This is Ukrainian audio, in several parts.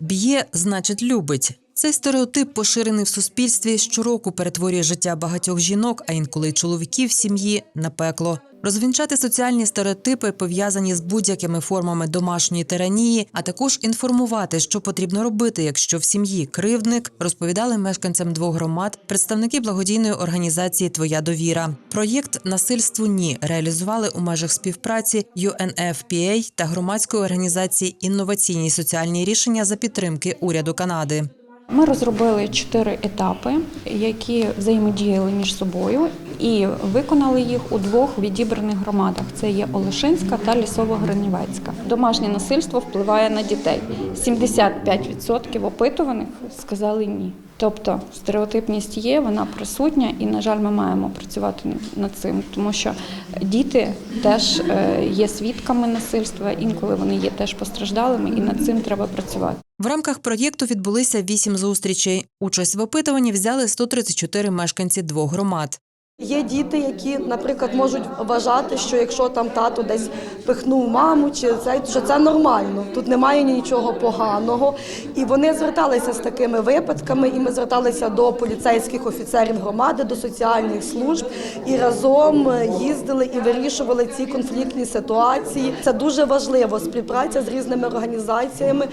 Б'є, значить, любить. Цей стереотип поширений в суспільстві щороку перетворює життя багатьох жінок, а інколи й чоловіків сім'ї на пекло. Розвінчати соціальні стереотипи, пов'язані з будь-якими формами домашньої тиранії, а також інформувати, що потрібно робити, якщо в сім'ї кривдник, розповідали мешканцям двох громад представники благодійної організації Твоя довіра. Проєкт Насильству ні реалізували у межах співпраці UNFPA та громадської організації Інноваційні соціальні рішення за підтримки уряду Канади. Ми розробили чотири етапи, які взаємодіяли між собою, і виконали їх у двох відібраних громадах: це є Олешинська та Лісово-Гранівецька. Домашнє насильство впливає на дітей. 75% опитуваних сказали ні. Тобто стереотипність є, вона присутня, і на жаль, ми маємо працювати над цим, тому що діти теж е, є свідками насильства, інколи вони є теж постраждалими, і над цим треба працювати. В рамках проєкту відбулися вісім зустрічей. Участь в опитуванні взяли 134 мешканці двох громад. Є діти, які, наприклад, можуть вважати, що якщо там тато десь пихнув маму, чи це що це нормально, тут немає нічого поганого. І вони зверталися з такими випадками, і ми зверталися до поліцейських офіцерів громади, до соціальних служб і разом їздили і вирішували ці конфліктні ситуації. Це дуже важливо співпраця з різними організаціями.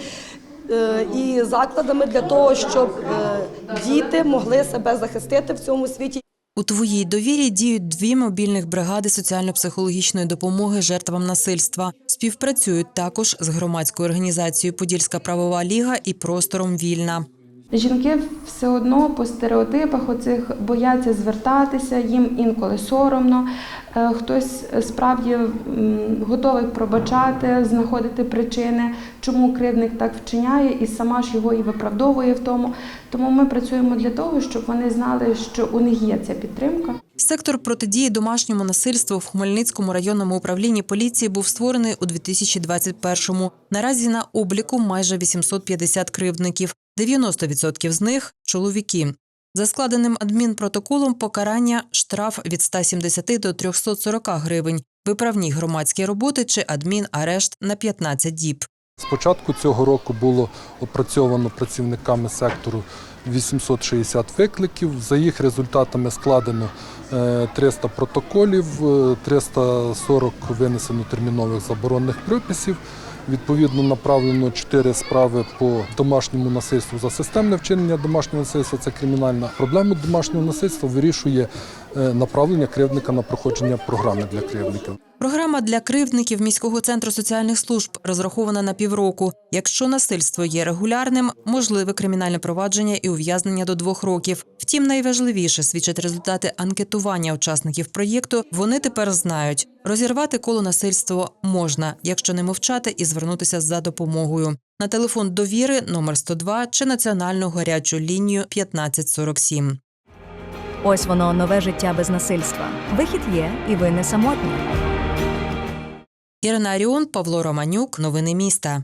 е, І закладами для того, щоб е, діти могли себе захистити в цьому світі. У твоїй довірі діють дві мобільних бригади соціально-психологічної допомоги жертвам насильства. Співпрацюють також з громадською організацією Подільська правова ліга і простором Вільна. Жінки все одно по стереотипах оцих бояться звертатися, їм інколи соромно. Е, Хтось справді готовий пробачати, знаходити причини, чому кривдник так вчиняє, і сама ж його і виправдовує в тому. Тому ми працюємо для того, щоб вони знали, що у них є ця підтримка. Сектор протидії домашньому насильству в Хмельницькому районному управлінні поліції був створений у 2021-му. Наразі на обліку майже 850 кривдників. 90% з них чоловіки. За складеним адмінпротоколом покарання штраф від 170 до 340 гривень, виправні громадські роботи чи адмінарешт на 15 діб. З початку цього року було опрацьовано працівниками сектору 860 викликів. За їх результатами складено е, 300 протоколів, е, 340 винесено термінових заборонних приписів. Відповідно, направлено чотири справи по домашньому насильству за системне вчинення домашнього насильства. Це кримінальна проблема домашнього насильства вирішує направлення кривдника на проходження програми для кривдників. Програма для кривдників міського центру соціальних служб розрахована на півроку. Якщо насильство є регулярним, можливе кримінальне провадження і ув'язнення до двох років. Втім, найважливіше свідчать результати анкетування учасників проєкту. Вони тепер знають, розірвати коло насильства можна, якщо не мовчати і звернутися за допомогою. На телефон довіри номер 102 чи національну гарячу лінію 1547. Ось воно нове життя без насильства. Вихід є, і ви не самотні. Ірина Аріон, Павло Романюк. Новини міста.